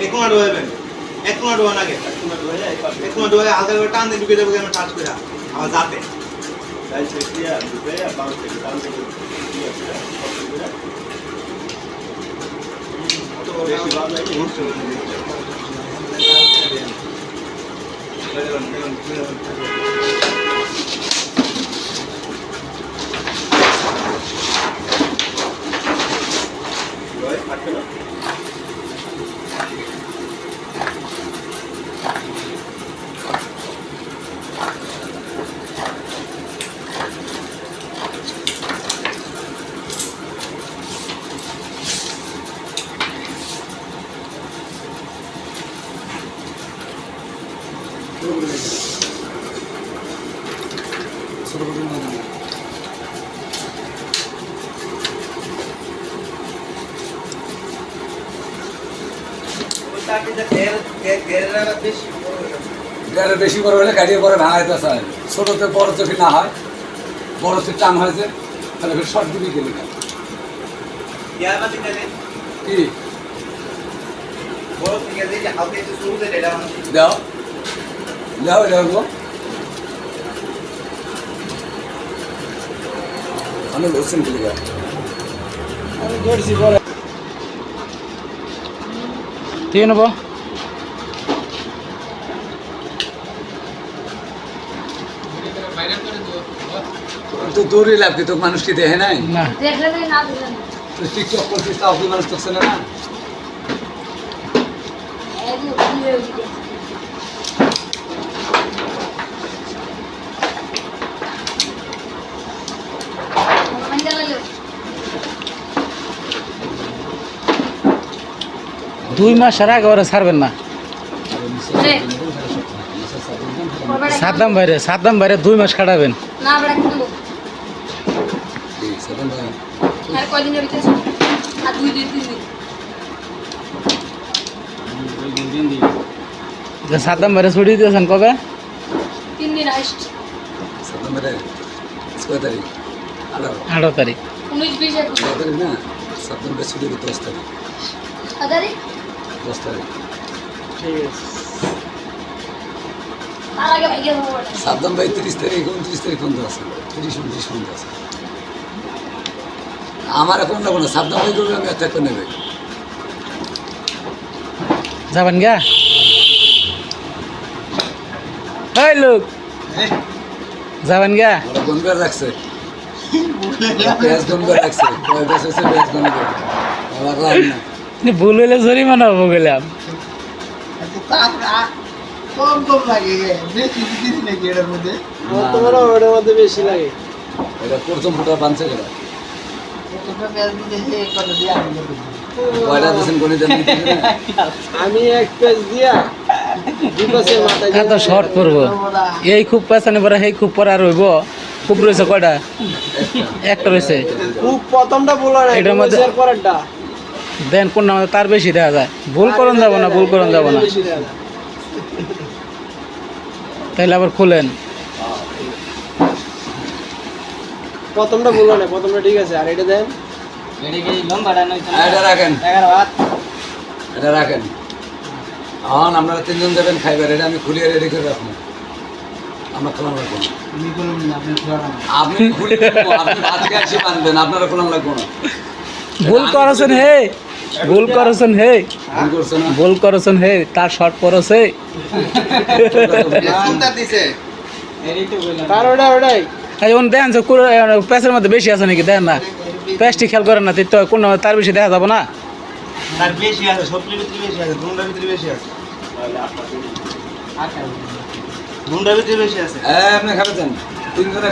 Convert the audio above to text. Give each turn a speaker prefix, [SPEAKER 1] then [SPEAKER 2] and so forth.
[SPEAKER 1] এক মিনিট হইবেন এক মিনিট হওয়ার আগে এক মিনিট হয়ে হালকা করে টান দিয়ে ঢুকে যাব আমি টাচ করে? আবার যাতে
[SPEAKER 2] গাড়ি বেশি বড় হলে গাড়িয়ে পরে ভাঙাইতে চায় ছোটোতে বড় চোখে না হয়, বড় চোখ টান হয়েছে তাহলে ফের শর্ট দিবি গেলি। কি? আমি পরে।
[SPEAKER 3] ঠিক নেব
[SPEAKER 2] তো দৌড়ে লাভ কি তো মানুষ কি দেখে নাই
[SPEAKER 3] না
[SPEAKER 4] দেখলে না দেখলে না
[SPEAKER 2] তুই টিকটক করছিস তাও কি মানুষ দেখছে না
[SPEAKER 3] দুই মাস আর আগে ওরা ছাড়বেন না।
[SPEAKER 4] রে করবে
[SPEAKER 3] সাদ্দাম বাইরে সাদ্দাম বাইরে দুই মাস খাটাবেন
[SPEAKER 4] না বড় কিনবো আর কয়দিন যাবে কিছু আর দুই দিন তিন দিন
[SPEAKER 3] যে সাদ্দাম বাইরে ছুটি দিয়েছেন কবে?
[SPEAKER 4] তিন দিন হাইস্ট
[SPEAKER 2] সেপ্টেম্বরে ছয় তারিখ? আঠারো।
[SPEAKER 3] আঠারো তারিখ।
[SPEAKER 4] উনিশ বিশ একুশ।
[SPEAKER 2] ছয় তারিখ না সেপ্টেম্বরে ছুটি হবে দশ তারিখ।
[SPEAKER 4] হাজারি
[SPEAKER 2] দশ তারিখ
[SPEAKER 4] ভাইকে
[SPEAKER 2] সাবধান ভাই তিরিশ তারিখ উনত্রিশ তারিখ পর্যন্ত আছে। তিরিশ উনত্রিশ পর্যন্ত আছে। আমার এখন নেব না সাবধান ভাই করবে আমি অ্যাটাক করে নেবে।
[SPEAKER 3] যাবেন গা? এই লোক! যাবেন গা?
[SPEAKER 2] ওরা গনবার রাখছে পেঁয়াজ গনবার রাখছে কয় হচ্ছে লাভ না
[SPEAKER 3] ভুল হইলে জরিমানা হব গেলাম
[SPEAKER 5] কম কম লাগে বেশি দিস নাকি এটার মধ্যে তোমরা সে কত আমি। এক পেজ দিয়া
[SPEAKER 3] শর্ট এই খুব পেছানি পরে সেই খুব পরে আর রইব খুব রয়েছে কয়টা? একটা রয়েছে।
[SPEAKER 5] খুব প্রথমটা বলো না
[SPEAKER 3] এটার মধ্যে- দেন কোন নামে তার বেশি দেখা যায়। ভুল করন যাব না ভুল করন যাব না। তাইলে আবার খুলেন।
[SPEAKER 5] প্রথমটা বলো না প্রথমটা ঠিক আছে আর এটা দেন।
[SPEAKER 2] এটা রাখেন। এটা রাখেন। আপনারা তিনজন যাবেন খাইবার এটা আমি খুলিয়ে রেডি করে রাখব। আমরা খোলাম রাখব।
[SPEAKER 5] আপনি খোলা
[SPEAKER 2] আজকে আপনারা খোলাম না।
[SPEAKER 3] ভুল করছেন হে। ভুল করছেন হে।
[SPEAKER 2] ভুল করছে
[SPEAKER 3] করছেন হে তার শর্ট
[SPEAKER 5] তার ওটাই
[SPEAKER 3] দেন যে প্যাসের মধ্যে বেশি আছে নাকি? দেন না। প্যাসটি খেয়াল করেন না তো কোন তার বেশি দেখা যাব না।
[SPEAKER 1] তার বেশি আছে ভিতরে বেশি আছে ভিতরে বেশি আছে। নুনটার ভিতরে বেশি আছে।
[SPEAKER 2] হ্যাঁ আপনি খাবেন। তিনজনে